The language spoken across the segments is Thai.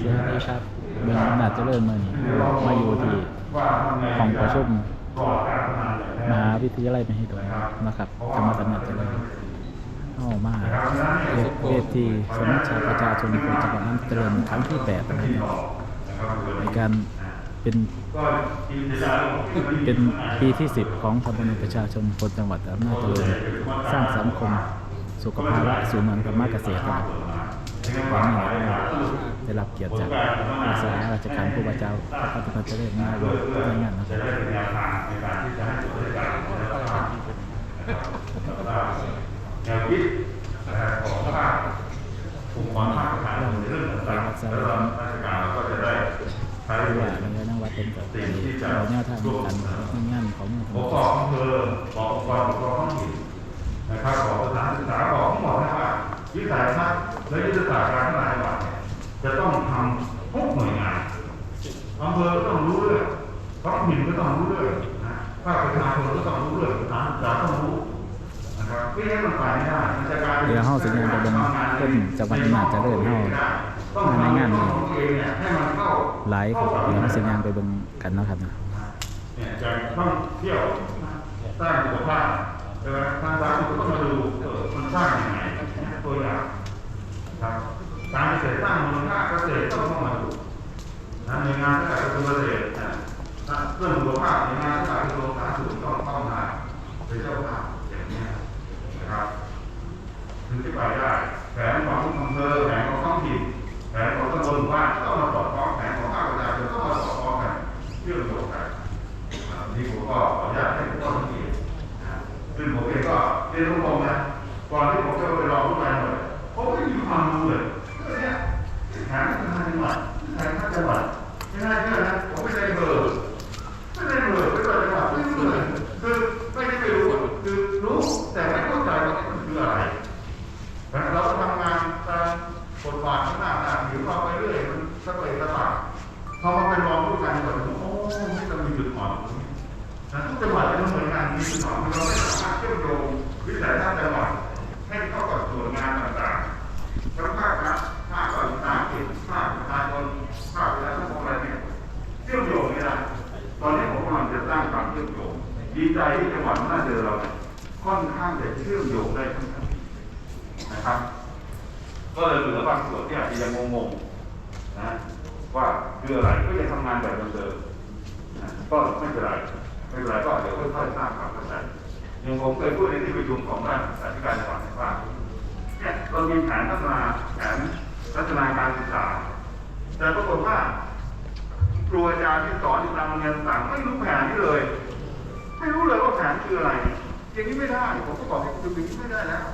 สวัสดีครับเมืองอำนาจเจริญเมืองนี้มาอยู่ที่ห้องประชุมมหาวิทยาลัยมหิดลนะครับจังหวัดอำนาจเจริญเข้ามาเวทีสมัชชาประชาชนคนจังหวัดนาจเจริญครั้งที่แปดนะในการเป็นเป็นปีที่10ของสภาประชาชนคนจังหวัดอำนาจเจริญสร้างสังคม สุขภาระสู่เมืองธรรมะเกษตรครับ ได้รับเกียรติจากอาสาราชการผู้ว่าเจ้าพระปฏิบัติเจริญมาร่วมในงานนะครับแนวคิดของภาคกลุ่มของภาคฐานในเรื่องต่างๆแล้วราชการก็จะได้ใช้เวว่าลาในนักวัดเป็นกับเราแนวทางในการทำงานของเมืองธรรปมกครองอำเภอปกครองปกครองท้องถิ่นนะครับของสถานศึกษาบอกทั้งหมดนะว่าวิสัยทัศน์ และยุทธศาสตร์การพัฒนาจังหวัดเนี่ยจะต้องทำทุกหน่วยงานอำเภอก็ต้องรู้เรื่องท้องถิ่นก็ต้องรู้เรื่องนะภาคประชาชนก็ต้องรู้เรื่องสถานศึกษาต้องรู้นะครับไม่งั้นมันไปไม่ได้มันจะกลายเป็นเดี๋ยวเฮาสิงานไปเบิ่งคนจังหวัดอำนาจเจริญเฮามาในงานนี้ให้มันเข้าหลายครับเดี๋ยวเฮาสิงานไปเบิ่งกันเนาะครับนะเนี่ยจะท่องเที่ยวสร้างสุขภาพใช่ไหมทางสาธารณสุขก็ต้องมาดูเออมันสร้างยังไงตัวอย่าง นะหน่วยงานที่กระทรวงเกษตรนะเรื่องสุขภาพหน่วยงานที่ จังหวัดแผนพัฒนาจังหวัดไม่น่าเชื่อนะผมไม่ได้เบอร์ไม่ได้เบอร์ไม่ได้จังหวัดไม่รู้เลยคือไม่ได้ไปรู้คือรู้แต่ไม่เข้าใจว่ามันคืออะไรนะเราทำงานตามบทบาทข้างหน้าหน้าถือเราไปเรื่อยมันสเปรย์สปาพอมาเป็นรองผู้การจังหวัดโอ้นี่เรามีจุดอ่อนตรงนี้นะทุกจังหวัดเป็นเหมือนกันมีจุดอ่อนเราไม่สามารถเชื่อมโยงวิสัยทัศน์จังหวัดให้เข้ากับส่วนงาน ก็เลยเหลือบางส่วนที่อาจจะยังงงๆนะว่าคืออะไรก็ยังทำงานแบบเดิมๆนะก็ไม่เป็นไรไม่เป็นไรก็เดี๋ยวค่อยๆสร้างความเข้าใจอย่างผมเคยพูดในที่ประชุมของด้านอธิการจังหวัดว่าเนี่ยเรามีแผนพัฒนาแผนพัฒนาการศึกษา แต่ปรากฏว่าครูอาจารย์ที่สอนอยู่ตามโรงเรียนต่างไม่รู้แผนนี้เลย ไม่รู้เลยว่าแผนคืออะไร อย่างนี้ไม่ได้ ผมก็บอกให้คุณอย่างนี้ไม่ได้แล้ว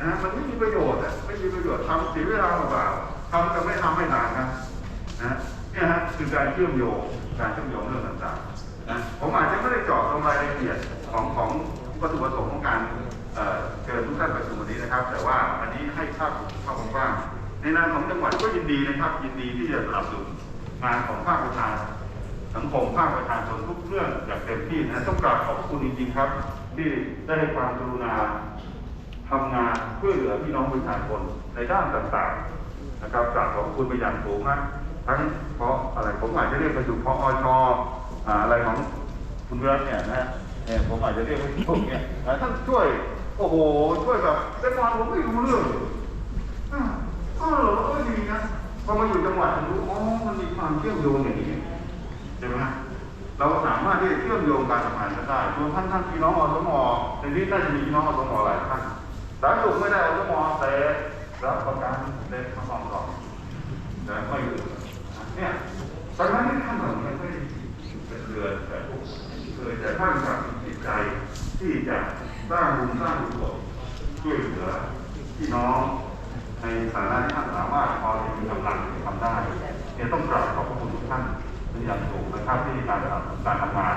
นะมันไม่มีประโยชน์อะไม่มีประโยชน์ทำเสียเวลาเปล่าทำกับไม่ทำไม่ต่างกันะเนี่ยฮะคือการเชื่อมโยงการเชื่อมโยงเรื่องต่างๆนะผมอาจจะไม่ได้เจาะลงรายละเอียดของของวัตถุประสงค์ของการเอ่อเชิญทุกท่านประชุมวันนี้นะครับ แต่ว่าอันนี้ให้ภาพภาพกว้างในนามของจังหวัดก็ยินดีนะครับ ยินดีที่จะสนับสนุนงานของภาคประชาสังคมภาคประชาชนทุกเรื่องอย่างเต็มที่นะต้องกราบขอบคุณจริงๆครับ ที่ได้ให้ความกรุณา ทำงานเพื่อเหลือพี่น้องประชาชนในด้านต่างๆนะครับกราบขอบคุณไปอย่างสูงนะทั้งเพราะอะไรผมอาจจะเรียกประชุมเพราะอชออะไรของคุณรัตน์เนี่ยนะเนี่ยผมอาจจะเรียกว่าพวกเนี่ยท่านช่วยโอ้โหช่วยแบบเป็นตอนผมไม่รู้เรื่องเลยอ่าเออเออดีนะพอมาอยู่จังหวัดผมรู้อ๋อมันมีความเชื่อมโยงอย่างนี้ใช่ไหมเราสามารถที่จะเชื่อมโยงการทำงานกันได้รวมทั้งท่านพี่น้องอสมในนี้น่าจะมีพี่น้องอสมหลายท่าน สาธารณสุขไม่ได้อสมอแต่รับประกันเด็กมาสองกล่องแต่ไม่อยู่เนี่ยตอนนั้นที่ท่านเหมือนไม่ได้เป็นเรือนแต่พวกเคยแต่ท่านมีจิตใจที่จะสร้างบุญสร้างกุศลช่วยเหลือพี่น้องในฐานะที่ท่านสามารถพอจะมีกำลังที่ทำได้เนี่ยต้องกราบขอบพระคุณทุกท่านเป็นอย่างสูงนะครับที่การการทำงาน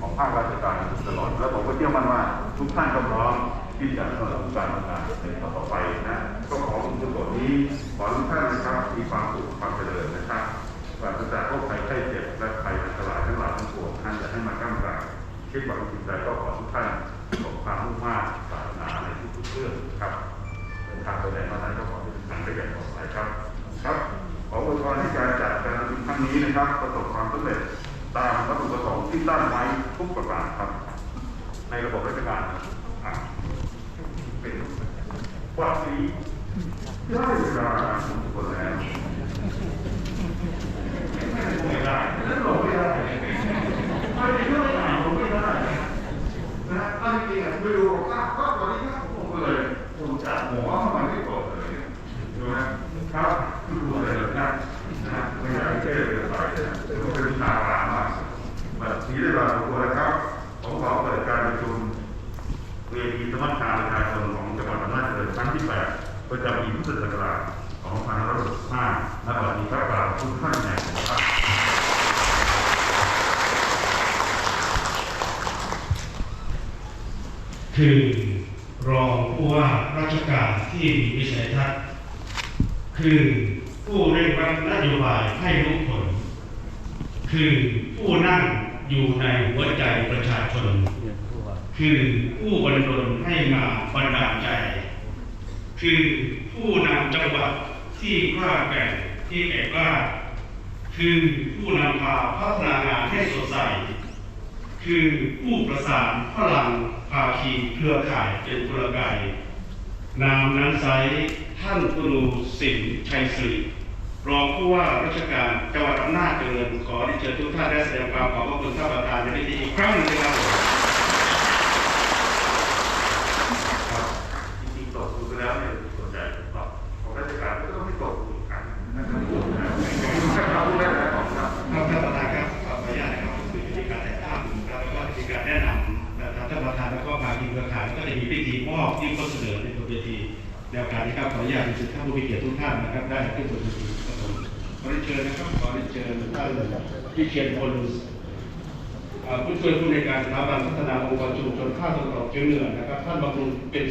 ของภาคราชการตลอด แล้วผมก็เชื่อมั่นว่าทุกท่านก็พร้อม ที่จะสนับสนุนการทำงานในต่อไปนะก็ขอคุณทุกคนนี้ขอทุกท่านนะครับมีความสุขความเจริญนะครับปราศจากโรคภัยไข้เจ็บและภัยอันตรายทั้งหลายทั้งปวงท่านจะให้มาก้ามกลางคิดหวังจิตใจก็ขอทุกท่านสมความมุ่งมั่นปรารถนาในทุกๆเรื่องครับเดินทางไปไหนมาไหนก็ขอให้ทุกท่านได้อย่างปลอดภัยครับครับขออวยพรให้การครั้งนี้นะครับ ประสบความสำเร็จตามวัตถุประสงค์ที่ตั้งไว้ทุกประการครับ ในระบบราชการอะเป็นวันนี้ ได้เวลาสมควรแล้วไม่ได้นั่นหลบไม่ได้ไม่ได้เรื่องไหนหลบไม่ได้นะถ้าจริงๆอะไม่รู้บอกอ้าก็วันนี้ครับผมเลยผมจัดหัวเข้ามาที่โต๊ะเลยดูนะครับดูเลยนะนะไม่อยากให้เชื่อเลยไปนะเป็นชาวบ้านมากแบบนี้ได้เราตัวนะครับผมขอเปิดการประชุมเวทีสมัชชา ที่ 8 ประจำปีพุทธศักราช2565ณบัดนี้ครับกราบทุกท่านแห่งครับคือรองผู้ว่าราชการที่มีวิสัยทัศน์ คือผู้เร่งรัดนโยบายให้รู้ผล คือผู้นั่งอยู่ในหัวใจประชาชน คือผู้บรรลุให้มาบรรดาลใจ คือผู้นำจังหวัดที่กล้าแก่ที่แก่กล้า คือผู้นำพาพัฒนางานให้สดใส คือผู้ประสานพลังภาคีเครือข่ายเป็นกุลไกนามนั้นไซท่านกุลูสินชัยศรีรองผู้ว่าราชการจังหวัดอำนาจเจริญขอที่เชิญทุกท่านได้แสดงความขอบพระคุณท่านประธานในพิธีอีกครั้งหนึ่งนะครับ ทีแนวการนี้ครับขออนุญาตเรียนสุดท้านผู้มีเกียรติทุกท่านนะครับได้ขึ้นบนเวทีครับผมขอเรียนเชิญนะครับขอเรียนเชิญท่านพิเชียรพลุสผู้ช่วยผู้ในการสถาบันพัฒนาองค์กรชุมชนภาตะวันออกเฉียงเหนือนะครับท่านบำรุงเป็น